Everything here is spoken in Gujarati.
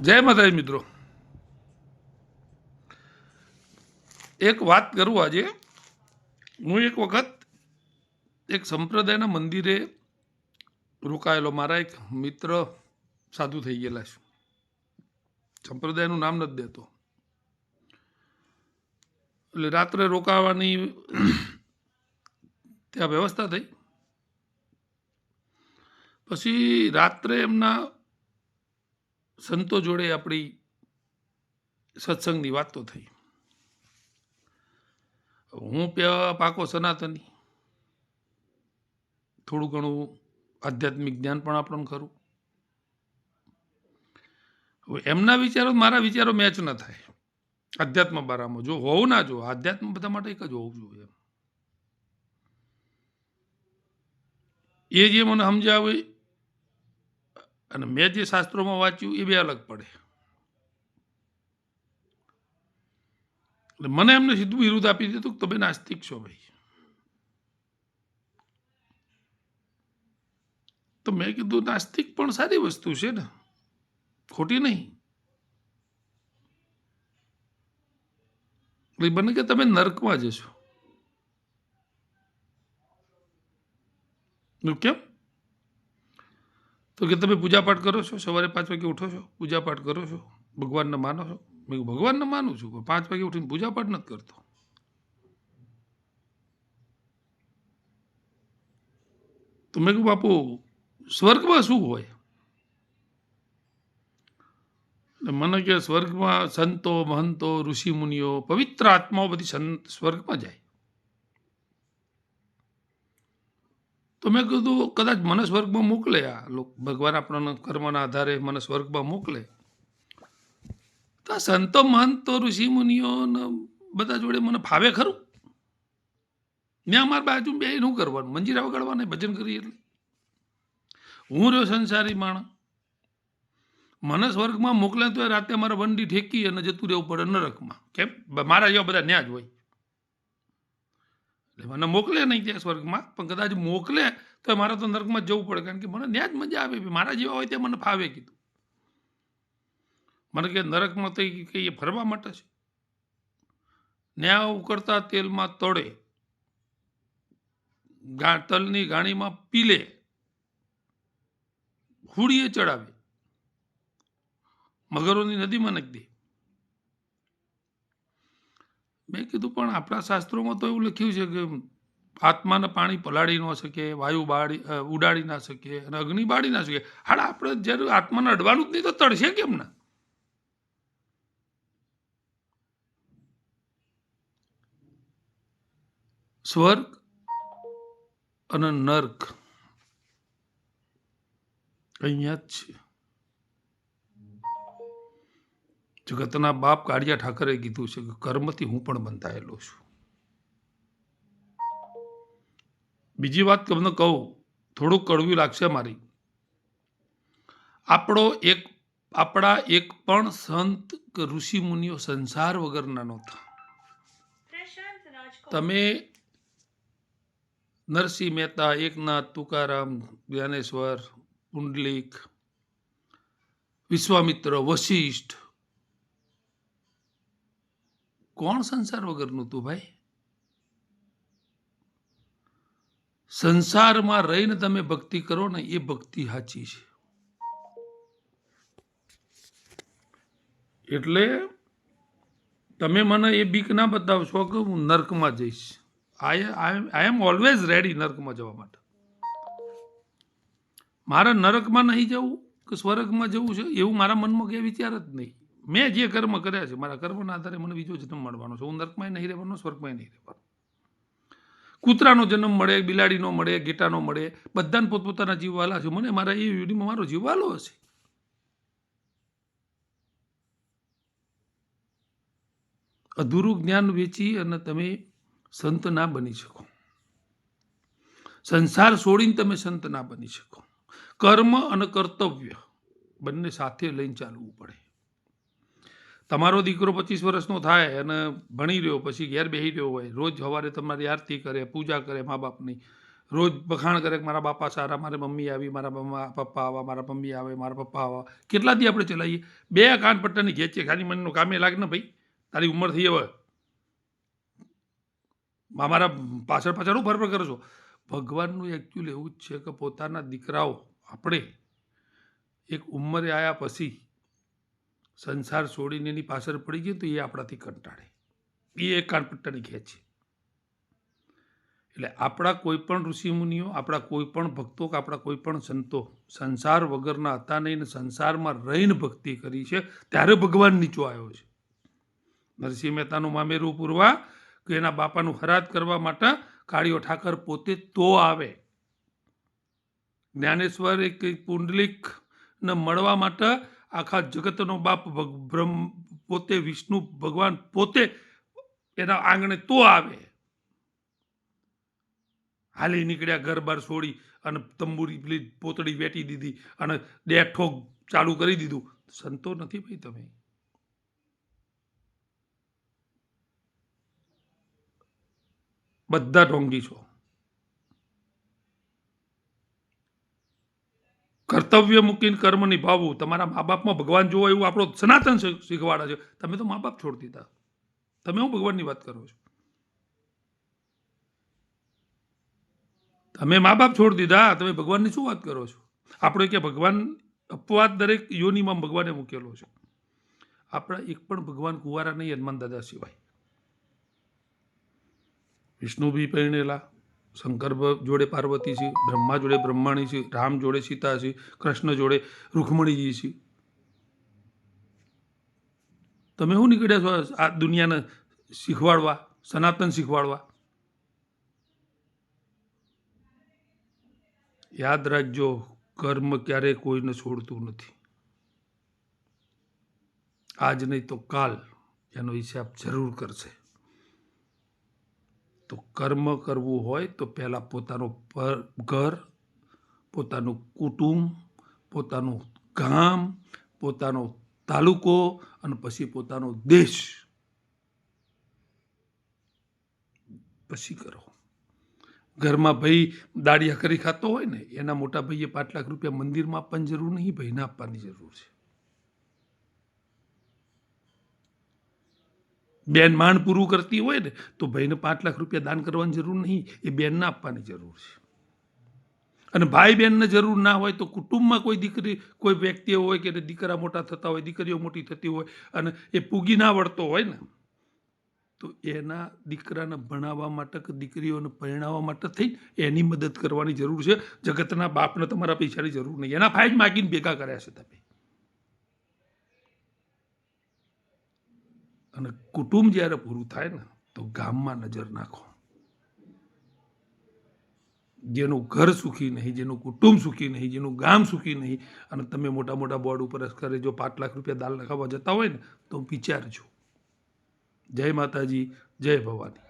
જય માતાજી મિત્રો. એક વાત કરું આજે. હું એક વખત એક સંપ્રદાયના મંદિરે રોકાયેલો મારા એક મિત્ર સાધુ થઈ ગયેલા છે. સંપ્રદાયનું નામ નથી દેતો. એટલે રાત્રે રોકાવાની ત્યાં વ્યવસ્થા થઈ. પછી રાત્રે એમના સંતો જોડે આપણી સત્સંગની વાત તો થઈ. હું પાકો સનાતની. થોડું ઘણું આધ્યાત્મિક જ્ઞાન પણ આપણને ખરું. હવે એમના વિચારો મારા વિચારો મેચ ન થાય. અધ્યાત્મ બારામાં જો હોવું ના જો, આધ્યાત્મ બધા માટે એક જ હોવું જોઈએ એ જે મને સમજાવે અને મેં જે શાસ્ત્રોમાં વાંચ્યું, એ બે અલગ પડે. એટલે મને એમને સીધું વિરુદ્ધ આપી દીધું કે તમે નાસ્તિક છો ભાઈ. તો મેં કીધું, નાસ્તિક પણ સારી વસ્તુ છે ને. ખોટી નહીં. એટલે બને કે તમે નર્કમાં જશો. કેમ? તો કે તમે પૂજાપાઠ કરો છો? સવારે પાંચ વાગે ઉઠો છો? પૂજાપાઠ કરો છો? ભગવાનને માનો છો? મેં ભગવાનને માનું છું, પણ પાંચ વાગે ઉઠીને પૂજાપાઠ નથી કરતો. તો મેં કહ્યું બાપુ, સ્વર્ગમાં શું હોય? મને કે, સ્વર્ગમાં સંતો, મહંતો, ઋષિ મુનિઓ, પવિત્ર આત્માઓ બધી સ્વર્ગમાં જાય. તો મેં કીધું, કદાચ મને સ્વર્ગમાં મોકલે આ લોક, ભગવાન આપણાના કર્મના આધારે મને સ્વર્ગમાં મોકલે. તો આ સંતો મહંતો ઋષિ મુનિઓ બધા જોડે મને ફાવે ખરું. મેં અમારા બાજુ બે શું કરવાનું? મંજીરા વગાડવાના ભજન કરીએ એટલે. હું રહ્યો સંસારી માણસ. મને સ્વર્ગમાં મોકલે તો રાતે મારે વંડી ઠેકી અને જતું રહેવું પડે નરકમાં. કેમ? મારા જેવા બધા ન્યા જ હોય. મને મોકલે નહીં ત્યાં સ્વર્ગમાં, પણ કદાચ મોકલે તો મારે તો નર્કમાં જવું પડે, કારણ કે મને ત્યાં જ મજા આવે મારા જેવા હોય તે મને ફાવે કીધું. મને કે નરકમાં તો કે એ ફરવા માટે છે. ન્યા ઉકળતા તેલમાં તળે તલની ગાણીમાં પીલે હુડીએ ચડાવે. મગરોની નદીમાં નાખી દે. મેં કીધું, પણ આપણા શાસ્ત્રોમાં તો એવું લખ્યું છે કે આત્માને પાણી પલાળી ન શકે, વાયુ બાળી ઉડાડી ના શકે અને અગ્નિ બાળી ના શકે. હાડ આપણે જ્યારે આત્માને અડવાનું જ નહીં તો તળશે કેમ ના? સ્વર્ગ અને નર્ક અહીંયા જ છે. જગતના બાપ કાળિયા ઠાકરે કીધું છે કે કર્મથી હું પણ બંધાયેલો છું. બીજી વાત તમને કહું થોડુંક કડવી લાગશે મારી. આપણો એક આપણા એક પણ સંત કે ઋષિ મુનિઓ સંસાર વગરના નહોતા તમે નરસિંહ મહેતા એકનાથ તુકારામ જ્ઞાનેશ્વર પુંડલિક વિશ્વામિત્ર વશિષ્ઠ કોણ સંસાર વગરનું તું ભાઈ? સંસારમાં રહીને તમે ભક્તિ કરો ને એ ભક્તિ સાચી છે. એટલે તમે મને એ બીક ના બતાવશો કે હું નર્કમાં જઈશ. આઈ આઈ એમ ઓલવેઝ રેડી નર્કમાં જવા માટે. મારે નરકમાં નહીં જવું કે સ્વર્ગમાં જવું છે એવું મારા મનમાં કે વિચાર જ નહીં. મેં જે કર્મ કર્યા છે, મારા કર્મના આધારે મને બીજો જન્મ મળવાનો છે. હું નર્કમાં નહીં રહેવાનો સ્વર્ગમાં નહીં રહેવાનો. કૂતરાનો જન્મ મળે, બિલાડીનો મળે ગેટાનો મળે, બધાને પોતપોતાના જીવ વાલા છે. મને મારા એ યુડીમાં મારો જીવ વાલો હશે. અધૂરું જ્ઞાન વેચી અને તમે સંત ના બની શકો. સંસાર છોડીને તમે સંત ના બની શકો. કર્મ અને કર્તવ્ય બંને સાથે લઈને ચાલવું પડે. તમારો દીકરો પચીસ વર્ષનો થાય અને ભણી રહ્યો, પછી ઘેર બેસી રહ્યો હોય, રોજ સવારે તમારી આરતી કરે, પૂજા કરે મા બાપની, રોજ વખાણ કરે મારા બાપા સારા, મારી મમ્મી આવી, મારા મમ્મા, પપ્પા આવા, મારા મમ્મી આવે, મારા પપ્પા આવા, કેટલા દી આપણે ચલાવીએ? બે કાન પટ્ટાની ખેંચીએ, ખાલી મનનું કામે લાગે ને ભાઈ, તારી ઉંમર થઈ હવે. મારા પાછળ પાછળ હું ફરફર કરો છો. ભગવાનનું એકચ્યુઅલ એવું જ છે કે પોતાના દીકરાઓ, આપણે એક ઉંમરે આવ્યા પછી સંસાર છોડીને એની પાછળ પડી ગયું તો એ આપણાથી કંટાળે. એ એક કાનપટ્ટાની ખેંચ છે. એટલે આપણા કોઈ પણ ઋષિમુનિઓ આપણા કોઈ પણ ભક્તો કે આપણા કોઈ પણ સંતો સંસાર વગરના હતા નહીં ને સંસારમાં રહીને ભક્તિ કરી છે, ત્યારે ભગવાન નીચો આવ્યો છે. નરસિંહ મહેતાનું મામેરું પૂરવા કે એના બાપાનું હરાત કરવા માટે કાળીઓ ઠાકર પોતે તો આવે. જ્ઞાનેશ્વર એક પુંડલિક ને મળવા માટે આખા જગતનો બાપ બ્રહ્મ પોતે, વિષ્ણુ ભગવાન પોતે એના આંગણે તો આવે. હાલી નીકળ્યા ઘર બાર છોડી અને તંબુરી પેલી પોતળી વેટી દીધી અને ડેટ ઠોક ચાલુ કરી દીધું. સંતો નથી ભાઈ તમે. બધા ઢોંગી છો. કર્તવ્ય મૂકીને કર્મ નિભાવવું. તમારા મા બાપમાં ભગવાન જોવો એવું આપણો સનાતન શીખવાડે છે. તમે તો મા બાપ છોડી દીધા. તમે હું ભગવાનની વાત કરો છો? તમે મા બાપ છોડી દીધા. તમે ભગવાનની શું વાત કરો છો? આપણે કે ભગવાન અપવાદ દરેક યોનિમાં ભગવાને મૂકેલો છે. આપણા એક પણ ભગવાન કુંવારા નહીં હનુમાન દાદા સિવાય. વિષ્ણુ બી પરણેલા. શંકર જોડે પાર્વતી છે, બ્રહ્મા જોડે બ્રહ્માણી છે, રામ જોડે સીતા છે, કૃષ્ણ જોડે રૂકમણીજી છે. તમે શું નીકળ્યા છો આ દુનિયાને શીખવાડવા, સનાતન શીખવાડવા? યાદ રાખજો, કર્મ ક્યારેય કોઈને છોડતું નથી. આજ નહીં તો કાલ એનો હિસાબ જરૂર કરશે. તો કર્મ કરવું હોય તો પહેલાં પોતાનું ઘર, પોતાનું કુટુંબ, પોતાનું ગામ, પોતાનો તાલુકો અને પછી પોતાનો દેશ. પછી કરો. ઘરમાં ભાઈ દાળિયા કરી ખાતો હોય ને, એના મોટા ભાઈએ પાંચ લાખ રૂપિયા મંદિરમાં આપવાની જરૂર નહીં, ભાઈને આપવાની જરૂર છે. બેન માંડ પૂરું કરતી હોય ને, તો ભાઈને પાંચ લાખ રૂપિયા દાન કરવાની જરૂર નહીં. એ બેનને આપવાની જરૂર છે. અને ભાઈ બહેનને જરૂર ના હોય તો કુટુંબમાં કોઈ દીકરી, કોઈ વ્યક્તિ હોય કે દીકરા મોટા થતા હોય, દીકરીઓ મોટી થતી હોય અને એ પૂગી ના વળતો હોય ને, તો એના દીકરાને ભણાવવા માટે કે દીકરીઓને પરણાવવા માટે થઈ એની મદદ કરવાની જરૂર છે. જગતના બાપને તમારા પૈસાની જરૂર નહીં. એના ફાયજ માગીને ભેગા કર્યા છે તમે. અને કુટુંબ જ્યારે પૂરું થાય ને, તો ગામમાં નજર નાખો. જેનું ઘર સુખી નહીં, જેનું કુટુંબ સુખી નહીં, જેનું ગામ સુખી નહીં, અને તમે મોટા મોટા બોર્ડ ઉપર કરે, જો પાંચ લાખ રૂપિયા દાલ લખાવવા જતા હોય ને, તો વિચારજો. જય માતાજી, જય ભવાની.